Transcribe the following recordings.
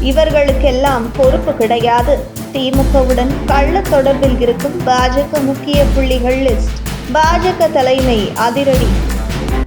இவர்களுக்கெல்லாம் பொறுப்பு கிடையாது. திமுகவுடன் கள்ள தொடர்பில் இருக்கும் பாஜக முக்கிய புள்ளிகள் லிஸ்ட். பாஜக தலைமை அதிரடி.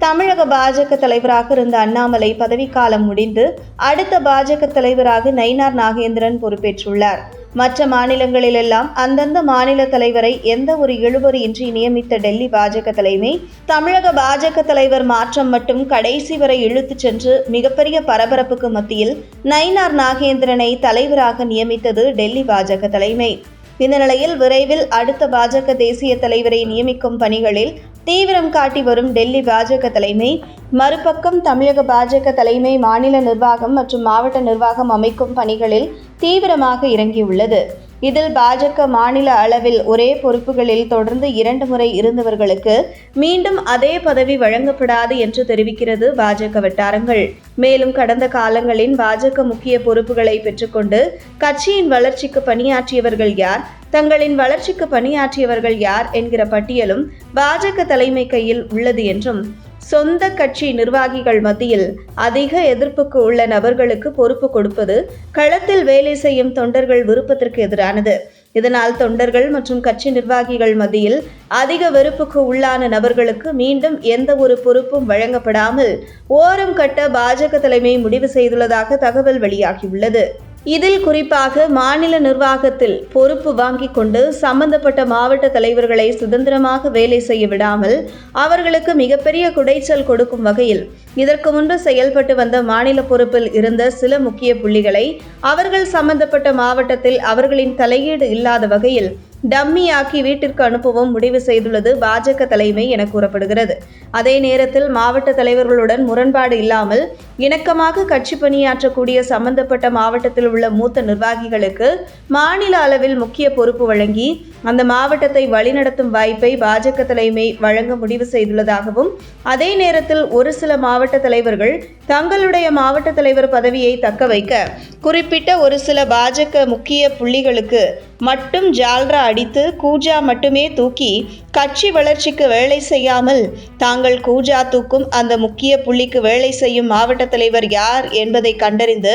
தமிழக பாஜக தலைவராக இருந்த அண்ணாமலை பதவிக்காலம் முடிந்து அடுத்த பாஜக தலைவராக நயினார் நாகேந்திரன் பொறுப்பேற்றுள்ளார். மற்ற மாநிலங்களிலெல்லாம் அந்தந்த மாநில தலைவரை எந்த ஒரு இழுபறியின்றி நியமித்த டெல்லி பாஜக தலைமை தமிழக பாஜக தலைவர் மாற்றம் மட்டும் கடைசி வரை இழுத்துச் சென்று மிகப்பெரிய பரபரப்புக்கு மத்தியில் நயினார் நாகேந்திரனை தலைவராக நியமித்தது டெல்லி பாஜக தலைமை. இந்த நிலையில் விரைவில் அடுத்த பாஜக தேசிய தலைவரை நியமிக்கும் பணிகளில் தீவிரம் காட்டி வரும் டெல்லி பாஜக தலைமை மறுபக்கம் தமிழக பாஜக தலைமை மாநில நிர்வாகம் மற்றும் மாவட்ட நிர்வாகம் அமைக்கும் பணிகளில் தீவிரமாக இறங்கியுள்ளது. இதில் பாஜக மாநில அளவில் ஒரே பொறுப்புகளில் தொடர்ந்து இரண்டு முறை இருந்தவர்களுக்கு மீண்டும் அதே பதவி வழங்கப்படாது என்று தெரிவிக்கிறது பாஜக வட்டாரங்கள். மேலும் கடந்த காலங்களின் பாஜக முக்கிய பொறுப்புகளை பெற்றுக்கொண்டு கட்சியின் வளர்ச்சிக்கு பணியாற்றியவர்கள் யார் தங்களின் வளர்ச்சிக்கு பணியாற்றியவர்கள் யார் என்கிற பட்டியலும் பாஜக தலைமை கையில் உள்ளது என்றும் சொந்த கட்சி நிர்வாகிகள் மத்தியில் அதிக எதிர்ப்புக்கு உள்ள நபர்களுக்கு பொறுப்பு கொடுப்பது களத்தில் வேலை செய்யும் தொண்டர்கள் விருப்பத்திற்கு எதிரானது. இதனால் தொண்டர்கள் மற்றும் கட்சி நிர்வாகிகள் மத்தியில் அதிக வெறுப்புக்கு உள்ளான நபர்களுக்கு மீண்டும் எந்த ஒரு பொறுப்பும் வழங்கப்படாமல் ஓரம் கட்ட பாஜக தலைமை முடிவு செய்துள்ளதாக தகவல் வெளியாகியுள்ளது. இதில் குறிப்பாக மாநில நிர்வாகத்தில் பொறுப்பு வாங்கிக் கொண்டு சம்பந்தப்பட்ட மாவட்ட தலைவர்களை சுதந்திரமாக வேலை செய்ய விடாமல் அவர்களுக்கு மிகப்பெரிய குடைச்சல் கொடுக்கும் வகையில் இதற்கு முன்பு செயல்பட்டு வந்த மாநில பொறுப்பில் இருந்த சில முக்கிய புள்ளிகளை அவர்கள் சம்பந்தப்பட்ட மாவட்டத்தில் அவர்களின் தலையீடு இல்லாத வகையில் டம்மியாக்கி வீட்டிற்கு அனுப்பவும் முடிவு செய்துள்ளது பாஜக தலைமை என கூறப்படுகிறது. அதே நேரத்தில் மாவட்ட தலைவர்களுடன் முரண்பாடு இல்லாமல் இணக்கமாக கட்சி பணியாற்றக்கூடிய சம்பந்தப்பட்ட மாவட்டத்தில் உள்ள மூத்த நிர்வாகிகளுக்கு மாநில அளவில் முக்கிய பொறுப்பு வழங்கி அந்த மாவட்டத்தை வழிநடத்தும் வாய்ப்பை பாஜக தலைமை வழங்க முடிவு செய்துள்ளதாகவும் அதே நேரத்தில் ஒரு சில மாவட்ட தலைவர்கள் தங்களுடைய மாவட்ட தலைவர் பதவியை தக்க வைக்க குறிப்பிட்ட ஒரு சில பாஜக முக்கிய புள்ளிகளுக்கு மட்டும் ஜால்ரா அடித்து கூஜா மட்டுமே தூக்கி கட்சி வளர்ச்சிக்கு வேலை செய்யாமல் தாங்கள் கூஜா தூக்கும் அந்த முக்கிய புள்ளிக்கு வேலை செய்யும் மாவட்ட தலைவர் யார் என்பதை கண்டறிந்து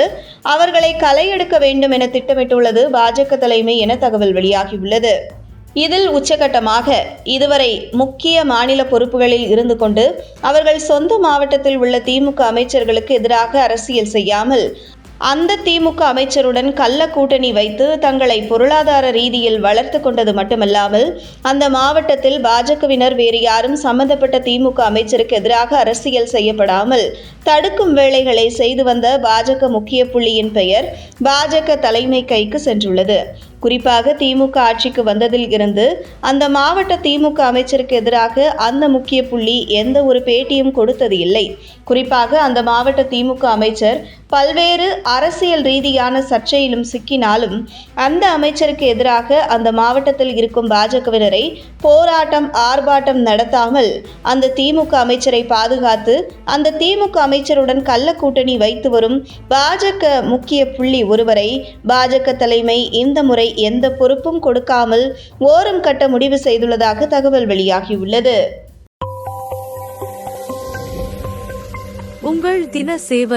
அவர்களை களையெடுக்க வேண்டும் என திட்டமிட்டுள்ளது பாஜக தலைமை என தகவல் வெளியாகியுள்ளது. இதில் உச்சகட்டமாக இதுவரை முக்கிய மாநில பொறுப்புகளில் இருந்து கொண்டு அவர்கள் சொந்த மாவட்டத்தில் உள்ள திமுக அமைச்சர்களுக்கு எதிராக அரசியல் செய்யாமல் அந்த திமுக அமைச்சருடன் கள்ள கூட்டணி வைத்து தங்களை பொருளாதார ரீதியில் வளர்த்து கொண்டது மட்டுமல்லாமல் அந்த மாவட்டத்தில் பாஜகவினர் வேறு யாரும் சம்பந்தப்பட்ட திமுக அமைச்சருக்கு எதிராக அரசியல் செய்யப்படாமல் தடுக்கும் வேலைகளை செய்து வந்த பாஜக முக்கிய புள்ளியின் பெயர் பாஜக தலைமை கைக்கு சென்றுள்ளது. குறிப்பாக திமுக ஆட்சிக்கு வந்ததில் இருந்து அந்த மாவட்ட திமுக அமைச்சருக்கு எதிராக அந்த முக்கிய புள்ளி எந்த ஒரு பேட்டியும் கொடுத்தது இல்லை. குறிப்பாக அந்த மாவட்ட திமுக அமைச்சர் பல்வேறு அரசியல் ரீதியான சர்ச்சையிலும் சிக்கினாலும் அந்த அமைச்சருக்கு எதிராக அந்த மாவட்டத்தில் இருக்கும் பாஜகவினரை போராட்டம் ஆர்ப்பாட்டம் நடத்தாமல் அந்த திமுக அமைச்சரை பாதுகாத்து அந்த திமுக அமைச்சருடன் கள்ள கூட்டணி வைத்து வரும் பாஜக முக்கிய புள்ளி ஒருவரை பாஜக தலைமை இந்த முறை எந்த பொறுப்பும் கொடுக்காமல் ஓரம் கட்ட முடிவு செய்துள்ளதாக தகவல் வெளியாகியுள்ளது. உங்கள் தின சேவல்